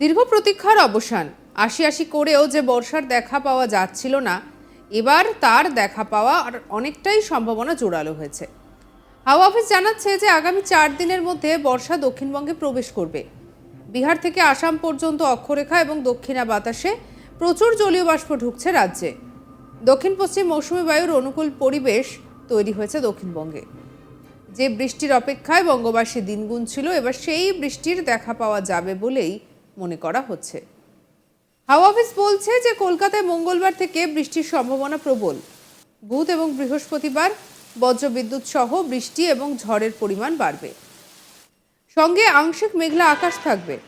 দীর্ঘ প্রতীক্ষার অবসান। আশি আশি করেও যে বর্ষার দেখা পাওয়া যাচ্ছিল না, এবার তার দেখা পাওয়া আর অনেকটাই সম্ভাবনা জোরালো হয়েছে। হাওয়া অফিস জানাচ্ছে যে আগামী চার দিনের মধ্যে বর্ষা দক্ষিণবঙ্গে প্রবেশ করবে। বিহার থেকে আসাম পর্যন্ত অক্ষরেখা এবং দক্ষিণা বাতাসে প্রচুর জলীয় বাষ্প ঢুকছে রাজ্যে। দক্ষিণ পশ্চিম মৌসুমী বায়ুর অনুকূল পরিবেশ তৈরি হয়েছে দক্ষিণবঙ্গে। যে বৃষ্টির অপেক্ষায় বঙ্গবাসী দিন গুনছিল এবার সেই বৃষ্টির দেখা পাওয়া যাবে বলেই মনে করা হচ্ছে। হাওয়া অফিস বলছে যে, কলকাতায় মঙ্গলবার থেকে বৃষ্টির সম্ভাবনা প্রবল। বুধ এবং বৃহস্পতিবার বজ্রবিদ্যুৎ সহ বৃষ্টি এবং ঝড়ের পরিমাণ বাড়বে। সঙ্গে আংশিক মেঘলা আকাশ থাকবে।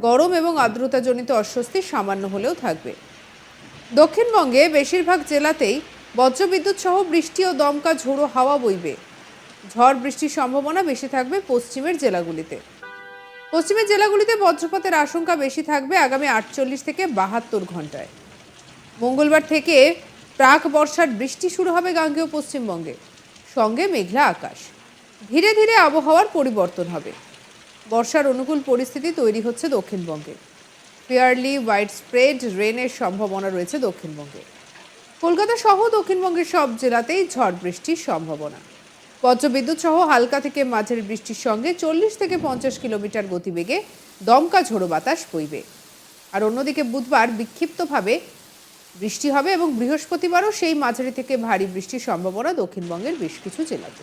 গরম এবং আর্দ্রতাজনিত অস্বস্তি সামান্য হলেও থাকবে। দক্ষিণবঙ্গে বেশিরভাগ জেলাতেই বজ্রবিদ্যুৎ সহ বৃষ্টি ও দমকা ঝোড়ো হাওয়া বইবে। ঝড় বৃষ্টির সম্ভাবনা বেশি থাকবে পশ্চিমের জেলাগুলিতে। পশ্চিমের জেলাগুলিতে বজ্রপাতের আশঙ্কা বেশি থাকবে আগামী আটচল্লিশ থেকে বাহাত্তর ঘন্টায়। মঙ্গলবার থেকে প্রাক বর্ষার বৃষ্টি শুরু হবে গাঙ্গেয় পশ্চিমবঙ্গে। সঙ্গে মেঘলা আকাশ। ধীরে ধীরে আবহাওয়ার পরিবর্তন হবে। বর্ষার অনুকূল পরিস্থিতি তৈরি হচ্ছে দক্ষিণবঙ্গে। ফেয়ারলি হোয়াইট স্প্রেড রেনের সম্ভাবনা রয়েছে দক্ষিণবঙ্গে। কলকাতা সহ দক্ষিণবঙ্গের সব জেলাতেই ঝড় বৃষ্টির সম্ভাবনা। বজ্রবিদ্যুৎ সহ হালকা থেকে মাঝারি বৃষ্টির সঙ্গে চল্লিশ থেকে পঞ্চাশ কিলোমিটার গতিবেগে দমকা ঝোড়ো বাতাস বইবে। আর অন্যদিকে বুধবার বিক্ষিপ্তভাবে বৃষ্টি হবে এবং বৃহস্পতিবারও সেই মাঝারি থেকে ভারী বৃষ্টির সম্ভাবনা দক্ষিণবঙ্গের বেশ কিছু জেলাতে।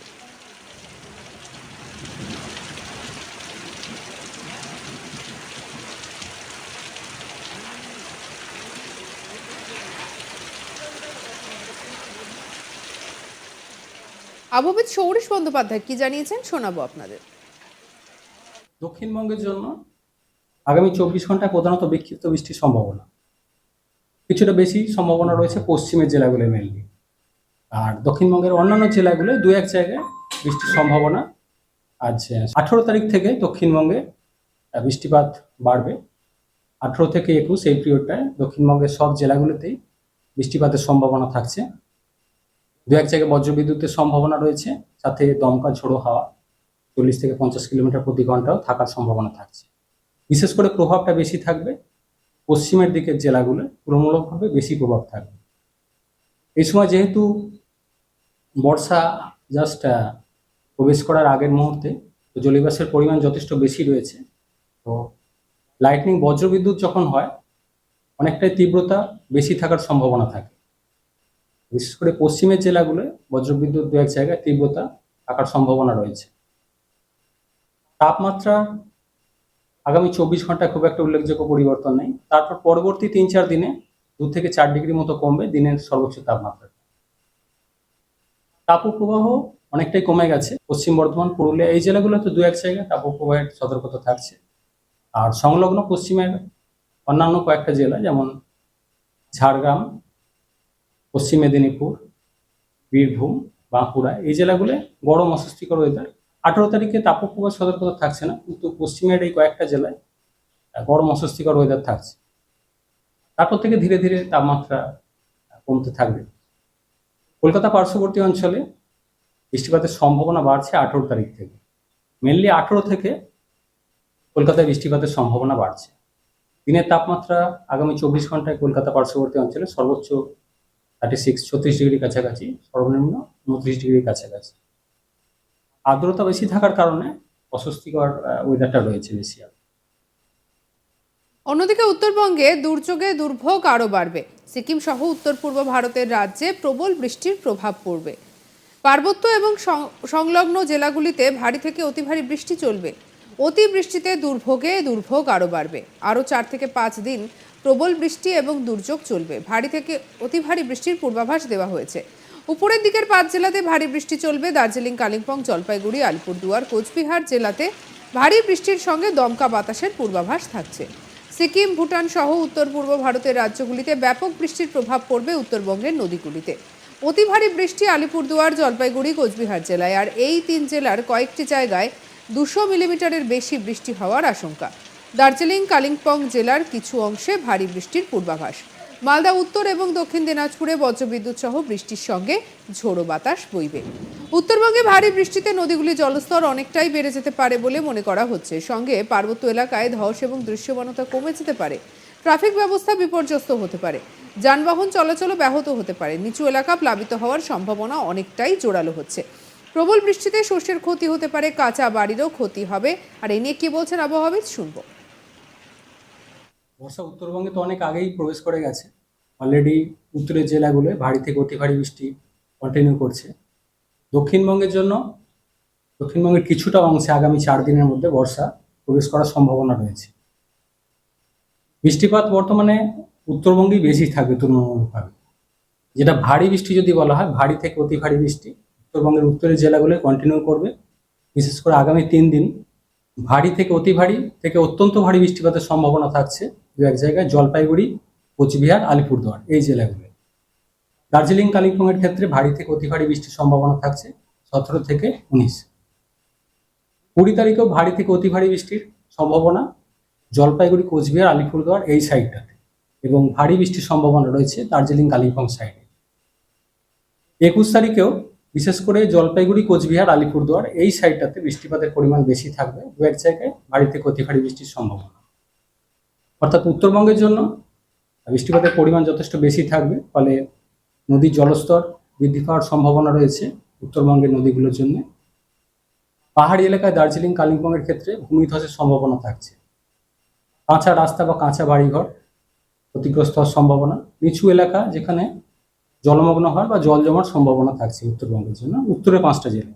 আবহাবিদ সৌরিশ বন্দ্যোপাধ্যায় কি জানিয়েছেন শোনাবো আপনাদের। দক্ষিণবঙ্গের জন্য আগামী চব্বিশ ঘন্টায় প্রধানত বিক্ষিপ্ত বৃষ্টির সম্ভাবনা। কিছুটা বেশি সম্ভাবনা রয়েছে পশ্চিমের জেলাগুলো মেনলি আর দক্ষিণবঙ্গের অন্যান্য জেলাগুলো দু এক জায়গায় বৃষ্টির সম্ভাবনা। আজ আঠেরো তারিখ থেকে দক্ষিণবঙ্গে বৃষ্টিপাত বাড়বে। আঠেরো থেকে একুশ এই পিরিয়ডটায় দক্ষিণবঙ্গের সব জেলাগুলোতেই বৃষ্টিপাতের সম্ভাবনা থাকছে। দু এক জায়গায় বজ্রবিদ্যুতের সম্ভাবনা রয়েছে, সাথে দমকা ঝোড়ো হাওয়া, চল্লিশ থেকে পঞ্চাশ কিলোমিটার প্রতি ঘন্টাও থাকার সম্ভাবনা থাকছে। বিশেষ করে প্রভাবটা বেশি থাকবে, পশ্চিমের দিকের জেলাগুলো তুলনামূলকভাবে বেশি প্রভাব থাকবে। এই সময় যেহেতু বর্ষা জাস্ট প্রবেশ করার আগের মুহূর্তে, তো জলীয়বাষ্পের পরিমাণ যথেষ্ট বেশি রয়েছে, তো লাইটনিং বজ্রবিদ্যুৎ যখন হয়, অনেকটাই তীব্রতা বেশি থাকার সম্ভাবনা থাকে। বিশেষ করে পশ্চিমের জেলাগুলোয় বজ্রবিদ্যুৎ দু এক জায়গায় তীব্রতা থাকার সম্ভাবনা রয়েছে। তাপমাত্রা আগামী চব্বিশ ঘন্টায় খুব একটা উল্লেখযোগ্য পরিবর্তন নেই। তারপর পরবর্তী তিন চার দিনে দু থেকে চার ডিগ্রি মতো কমবে দিনের সর্বোচ্চ তাপমাত্রা। তাপপ্রবাহ অনেকটাই কমে গেছে। পশ্চিম বর্ধমান, পুরুলিয়া এই জেলাগুলোতে দু এক জায়গায় তাপপ্রবাহের সতর্কতা থাকছে। আর সংলগ্ন পশ্চিমের অন্যান্য কয়েকটা জেলা যেমন ঝাড়গ্রাম পশ্চিম মেদিনীপুর, বীরভূম, বাঁকুড়া, এই জেলাগুলো গরম অস্বস্তিকর ওয়েদার আঠেরো তারিখে তাপপ্রবাহ সতর্কতা থাকছে না, কিন্তু পশ্চিমের এই কয়েকটা জেলায় গরম অস্বস্তিকর ওয়েদার থাকছে। তারপর থেকে ধীরে ধীরে তাপমাত্রা কমতে থাকবে। কলকাতা পার্শ্ববর্তী অঞ্চলে বৃষ্টিপাতের সম্ভাবনা বাড়ছে আঠেরো তারিখ থেকে। মেনলি আঠেরো থেকে কলকাতায় বৃষ্টিপাতের সম্ভাবনা বাড়ছে। দিনের তাপমাত্রা আগামী চব্বিশ ঘন্টায় কলকাতা পার্শ্ববর্তী অঞ্চলে সর্বোচ্চ থার্টি সিক্স ছত্রিশ ডিগ্রি কাছাকাছি, সর্বনিম্ন উনত্রিশ ডিগ্রি কাছাকাছি। আর্দ্রতা বেশি থাকার কারণে অস্বস্তিকর ওয়েদারটা রয়েছে বেশি অন্যদিকে উত্তরবঙ্গে দুর্যোগে দুর্ভোগ আরও বাড়বে। সিকিম সহ উত্তর পূর্ব ভারতের রাজ্যে প্রবল বৃষ্টির প্রভাব পড়বে। পার্বত্য এবং সংলগ্ন জেলাগুলিতে ভারী থেকে অতি ভারী বৃষ্টি চলবে। অতি বৃষ্টিতে দুর্ভোগে দুর্ভোগ আরও বাড়বে। আরও চার থেকে পাঁচ দিন প্রবল বৃষ্টি এবং দুর্যোগ চলবে। ভারী থেকে অতি ভারী বৃষ্টির পূর্বাভাস দেওয়া হয়েছে। উপরের দিকের পাঁচ জেলাতে ভারী বৃষ্টি চলবে। দার্জিলিং, কালিম্পং, জলপাইগুড়ি, আলিপুরদুয়ার, কোচবিহার জেলাতে ভারী বৃষ্টির সঙ্গে দমকা বাতাসের পূর্বাভাস থাকছে। সিকিম, ভুটান সহ উত্তর পূর্ব ভারতের রাজ্যগুলিতে ব্যাপক বৃষ্টির প্রভাব পড়বে উত্তরবঙ্গের নদীগুলিতে। অতি ভারী বৃষ্টি আলিপুরদুয়ার, জলপাইগুড়ি, কোচবিহার জেলায়। আর এই তিন জেলার কয়েকটি জায়গায় দুশো মিলিমিটারের বেশি বৃষ্টি হওয়ার আশঙ্কা। দার্জিলিং, কালিম্পং জেলার কিছু অংশে ভারী বৃষ্টির পূর্বাভাস। মালদা, উত্তর এবং দক্ষিণ দিনাজপুরে বজ্রবিদ্যুৎ সহ বৃষ্টির সঙ্গে ঝোড়ো বাতাস বইবে। উত্তরবঙ্গে ভারী বৃষ্টিতে নদীগুলির জলস্তর অনেকটাই বেড়ে যেতে পারে বলে মনে করা হচ্ছে। সঙ্গে পার্বত্য এলাকায় ধস এবং দৃশ্যমানতা কমে যেতে পারে। ট্রাফিক ব্যবস্থা বিপর্যস্ত হতে পারে। যানবাহন চলাচলও ব্যাহত হতে পারে। নিচু এলাকা প্লাবিত হওয়ার সম্ভাবনা অনেকটাই জোরালো হচ্ছে। প্রবল বৃষ্টিতে শস্যের ক্ষতি হতে পারে, কাঁচা বাড়িরও ক্ষতি হবে। আর এ নিয়ে কি বলছেন আবহাওয়াবিদ শুনব। বর্ষা উত্তরবঙ্গে তো অনেক আগেই প্রবেশ করে গেছে। অলরেডি উত্তরের জেলাগুলোয় ভারী থেকে অতি ভারী বৃষ্টি কন্টিনিউ করছে। দক্ষিণবঙ্গের জন্য, দক্ষিণবঙ্গের কিছুটা অংশে আগামী চার দিনের মধ্যে বর্ষা প্রবেশ করার সম্ভাবনা রয়েছে। বৃষ্টিপাত বর্তমানে উত্তরবঙ্গেই বেশি থাকবে তুলনামূলকভাবে যেটা ভারী বৃষ্টি যদি বলা হয়, ভারী থেকে অতি ভারী বৃষ্টি উত্তরবঙ্গের উত্তরের জেলাগুলোয় কন্টিনিউ করবে। বিশেষ করে আগামী তিন দিন ভারী থেকে অতি ভারী থেকে অত্যন্ত ভারী বৃষ্টিপাতের সম্ভাবনা থাকছে দু এক জায়গায়, জলপাইগুড়ি, কোচবিহার, আলিপুরদুয়ার, এই জেলাগুলোয় দার্জিলিং, কালিম্পংয়ের ক্ষেত্রে ভারী থেকে অতি ভারী বৃষ্টির সম্ভাবনা থাকছে সতেরো থেকে উনিশ। কুড়ি তারিখেও ভারী থেকে অতি ভারী বৃষ্টির সম্ভাবনা। জলপাইগুড়ি, কোচবিহার, আলিপুরদুয়ার এই সাইডটাতে। এবং ভারী বৃষ্টির সম্ভাবনা রয়েছে দার্জিলিং, কালিম্পং সাইডে। একুশ তারিখেও বিশেষ করে জলপাইগুড়ি, কোচবিহার, আলিপুরদুয়ার এই সাইডটাতে বৃষ্টিপাতের পরিমাণ বেশি থাকবে। দু এক জায়গায় বাড়িতে ভারী বৃষ্টির সম্ভাবনা। অর্থাৎ উত্তরবঙ্গের জন্য বৃষ্টিপাতের পরিমাণ যথেষ্ট বেশি থাকবে, ফলে নদীর জলস্তর বৃদ্ধি পাওয়ার সম্ভাবনা রয়েছে উত্তরবঙ্গের নদীগুলোর জন্য। পাহাড়ি এলাকায় দার্জিলিং, কালিম্পংয়ের ক্ষেত্রে ভূমিধসের সম্ভাবনা থাকছে। কাঁচা রাস্তা বা কাঁচা বাড়িঘর ক্ষতিগ্রস্ত হওয়ার সম্ভাবনা। নিচু এলাকা যেখানে জলমগ্ন হওয়ার বা জল জমার সম্ভাবনা থাকছে উত্তরবঙ্গের জন্য। উত্তরে পাঁচটা জেলা।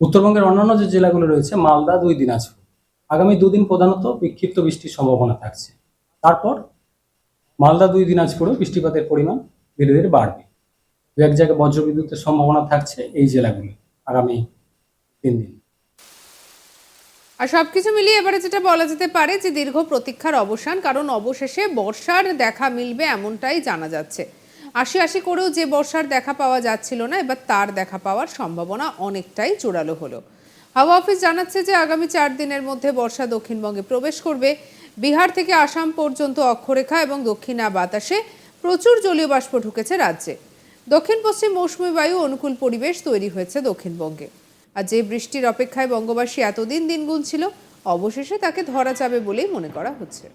উত্তরবঙ্গের অন্যান্য যে জেলাগুলো রয়েছে, মালদা, দুই দিনাজপুর। আগামী দুদিন প্রধানত বিক্ষিপ্ত বৃষ্টির সম্ভাবনা থাকছে। তারপর মালদা, দুই দিনাজপুরেও বৃষ্টিপাতের পরিমাণ ধীরে ধীরে বাড়বে। দু এক জায়গায় বজ্রবিদ্যুতের সম্ভাবনা থাকছে এই জেলাগুলি আগামী তিন দিন। আর সবকিছু মিলিয়ে এবারে যেটা বলা যেতে পারে যে দীর্ঘ প্রতীক্ষার অবসান, কারণ অবশেষে বর্ষার দেখা মিলবে এমনটাই জানা যাচ্ছে। আশি আশি করেও যে বর্ষার দেখা পাওয়া যাচ্ছিল না, এবার তার দেখা পাওয়ার সম্ভাবনা অনেকটাই জোরালো হলো। হাওয়া অফিস জানাচ্ছে যে আগামী চার দিনের মধ্যে বর্ষা দক্ষিণবঙ্গে প্রবেশ করবে। বিহার থেকে আসাম পর্যন্ত অক্ষরেখা এবং দক্ষিণা বাতাসে প্রচুর জলীয় বাষ্প ঢুকেছে রাজ্যে। দক্ষিণ পশ্চিম মৌসুমী বায়ু অনুকূল পরিবেশ তৈরি হয়েছে দক্ষিণবঙ্গে। আর যে বৃষ্টির অপেক্ষায় বঙ্গবাসী এতদিন দিন গুনছিল, অবশেষে তাকে ধরা যাবে বলেই মনে করা হচ্ছে।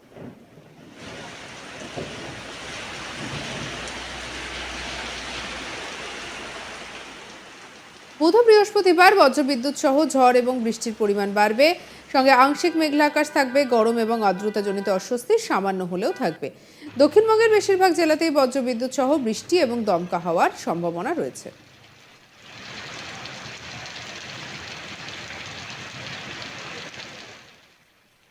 বুধ বৃহস্পতিবার বজ্রবিদ্যুৎ সহ ঝড় এবং বৃষ্টির পরিমাণ বাড়বে। সঙ্গে আংশিক মেঘলা আকাশ থাকবে, গরম এবং আর্দ্রতাজনিত অস্বস্তি সামান্য হলেও থাকবে। দক্ষিণবঙ্গের বেশিরভাগ জেলাতেই বজ্রবিদ্যুৎ সহ বৃষ্টি এবং দমকা হওয়ার সম্ভাবনা রয়েছে।